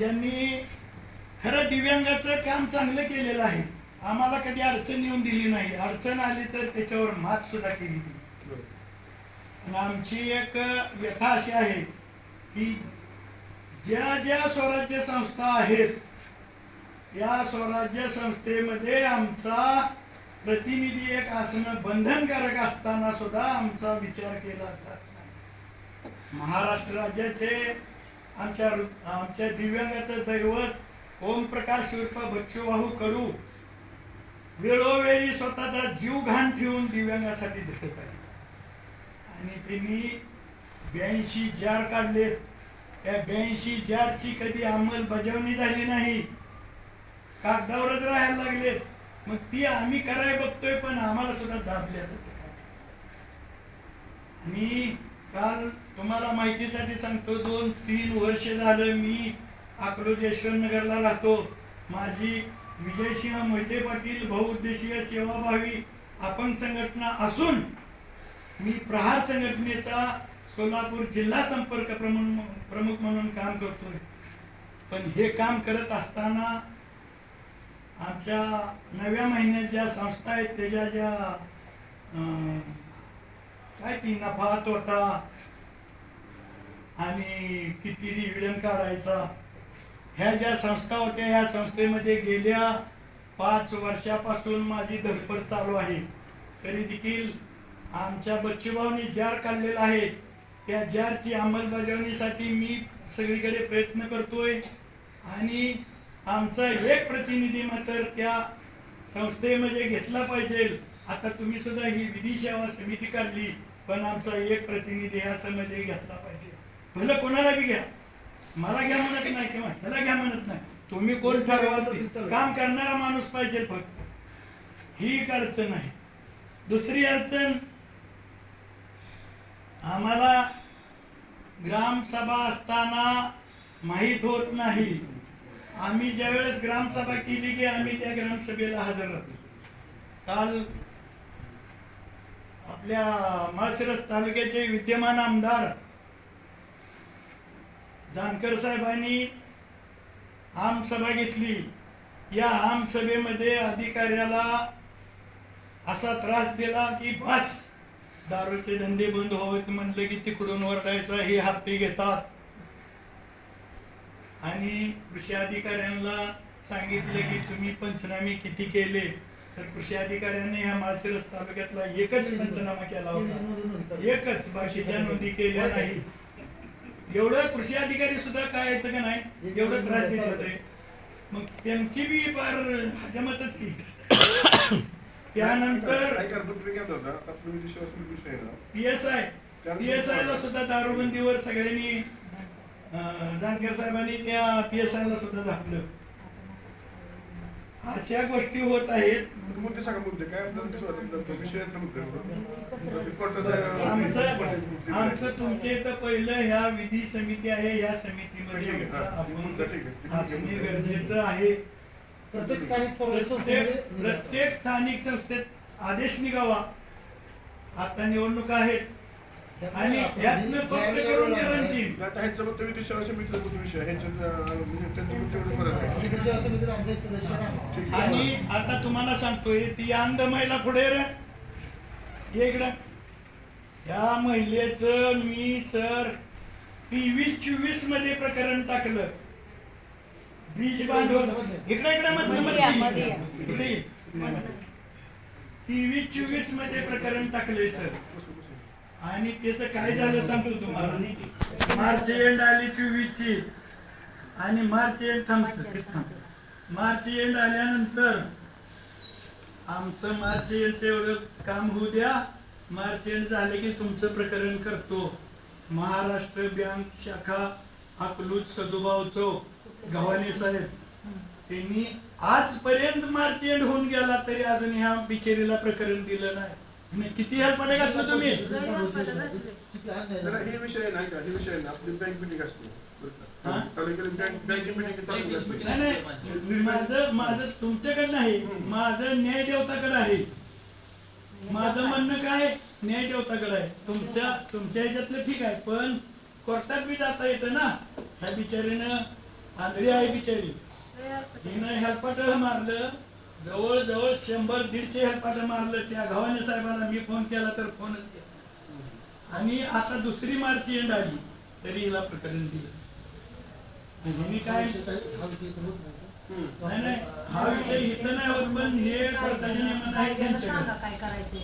यांनी खरं दिव्यांगाचं काम चांगलं केलेलं आहे. आम्हाला कधी अडचण येऊन दिली नाही. अडचण आली तर त्याच्यावर मात सुद्धा केली आमची एक व्यथा अशी आहे की ज्या ज्या स्वराज्य संस्था आहेत या स्वराज्य संस्थेमध्ये आमचा प्रतिनिधी एक असणं बंधनकारक असताना सुद्धा आमचा विचार केला जात नाही. महाराष्ट्र राज्याचे आमच्या आमच्या दिव्यांगाचं दैवत ओमप्रकाश उर्फ बच्चूभाऊ कडू वेळोवेळी स्वतःचा जीव घाण ठेवून दिव्यांगासाठी झटत आहे आणि त्यांनी ब्याऐंशी जार काढले. त्या ब्याऐंशी जारची कधी अंमलबजावणी झाली नाही. कागदावरच राहायला लागले. मग ती आम्ही कराय बघतोय पण आम्हाला सुद्धा दाबल्या जाते. आणि काल तुम्हाला माहितीसाठी सांगतो दोन तीन वर्ष झालं मी अकलूज यशवंतनगरला राहतो. माझी विजयसिंह मोहिते पाटील बहुउद्देशीय सेवाभावी आपण संघटना असून मी प्रहार संघटनेचा सोलापूर जिल्हा संपर्क प्रमुख प्रमुख म्हणून काम करतोय. पण हे काम करत असताना आमच्या नव्या महिन्यात ज्या संस्था आहेत त्याच्या ज्या काय ती नफा तोटा आणि किती डिव्हिडन काढायचा ह्या ज्या संस्था होत्या ह्या संस्थेमध्ये गेल्या पाच वर्षापासून माझी धडपड चालू आहे. तरी देखील आमच्या बच्चूभाऊनी जार काढलेला आहे. त्या जारची अंमलबजावणीसाठी मी सगळीकडे प्रयत्न करतोय. आणि आमचा एक प्रतिनिधी मात्र त्या संस्थेमध्ये घेतला पाहिजे. आता तुम्ही सुद्धा ही विधी सेवा समिती काढली पण आमचा एक प्रतिनिधी ह्या समिती घेतला पाहिजे. भलं कोणाला बी घ्या. मला घ्या म्हणत नाही किंवा ह्याला घ्या म्हणत नाही. तुम्ही कोण ठरवा काम करणारा माणूस पाहिजे फक्त. ही एक अडचण आहे. दुसरी अडचण आम्हाला ग्रामसभा असताना माहीत होत नाही. आम्ही ज्यावेळेस ग्रामसभा केली की आम्ही त्या ग्रामसभेला हजर राहतो. काल आपल्या माळशिरस तालुक्याचे विद्यमान आमदार जानकर साहेबांनी आमसभा घेतली. या आमसभेमध्ये अधिकाऱ्याला असा त्रास दिला की बस दारूचे धंदे बंद व्हावेत म्हणले की तिकडून वरडायचा हे हप्ते घेतात. आणि कृषी अधिकाऱ्यांना सांगितले की तुम्ही पंचनामे किती केले? तर कृषी अधिकाऱ्यांनी ह्या माळशिरस तालुक्यातला एकच पंचनामा केला होता. एकच बाकीच्या नोंदी केल्या नाही एवढं कृषी अधिकारी सुद्धा काय येतं का नाही? एवढं त्रास देत होते मग त्यांची बी फार हजमतच की. त्यानंतर काय ना P S I P S I ला सुद्धा दारूबंदीवर सगळ्यांनी जानकर साहेबांनी त्या पी एस आय ला सुद्धा झापलं अशा गोष्टी होत आहेत. मुद्दे सांगा मुद्दे काय आमचं आमचं तुमच्या इथं पहिलं ह्या विधी समिती आहे. ह्या समितीमध्ये गरजेचं आहे. प्रत्येक स्थानिक स्वराज्य प्रत्येक संस्थेमध्ये प्रत्येक स्थानिक संस्थेत आदेश निघावा. आता निवडणुका आहेत. आणि कॉपी करून आता समितीचा मुद्दा विषय. म्हणजे. आणि आता तुम्हाला सांगतोय ती अंध महिला पुढे रे. ये इकडं. या महिलेचं मी सर तेवीस चोवीसमध्ये प्रकरण टाकलं. भांडवल इकडे इकडे. इकडे. तेवीस चोवीसमध्ये प्रकरण टाकले सर. आणि त्याचं काय झालं सांगतो तुम्हाला. मार्च एंड आली चोवीस ची आणि मार्च एंड थांबतो थांब. मार्च एंड आल्यानंतर आमचं मार्च एंडचं एवढं काम होऊ द्या. मार्च एंड झाले की तुमचं प्रकरण करतो. महाराष्ट्र बँक शाखा अकलूज सदुभाव चौक. गव्हाणे साहेब त्यांनी आजपर्यंत मार्च एंड होऊन गेला तरी अजून ह्या बिचेरीला प्रकरण दिलं नाही. किती हेल्पाटे घातलं तुम्ही? जरा हे विषय नाही का? हे विषय ना आपली बँक मिटिंग असते. हा? तालुक्यात बँक बँक मिटिंग असते? नाही नाही. माझं माझं तुमच्याकडे नाही माझं न्याय देवताकडे आहे माझं म्हणणं काय? न्याय देवताकडे आहे. तुमच्या तुमच्या ह्याच्यातलं ठीक आहे पण कोर्टात बी जाता येतं ना? ह्या बिचारीनं आंधळी आहे बिचारी. हिनं हेल्पाट मारलं. जवळ जवळ शंभर दीडशे हेल्पाट मारलं. त्या गव्हाणे साहेबांना मी फोन केला तर फोनच केला आणि आता दुसरी मार्ची एंड आली. तरी हिला प्रकरण दिलं. हिने काय नाही नाही हा विषय इथं नाही होत पण हे कोर्टाच्या नियमन आहे त्यांच्याकडे काय करायचं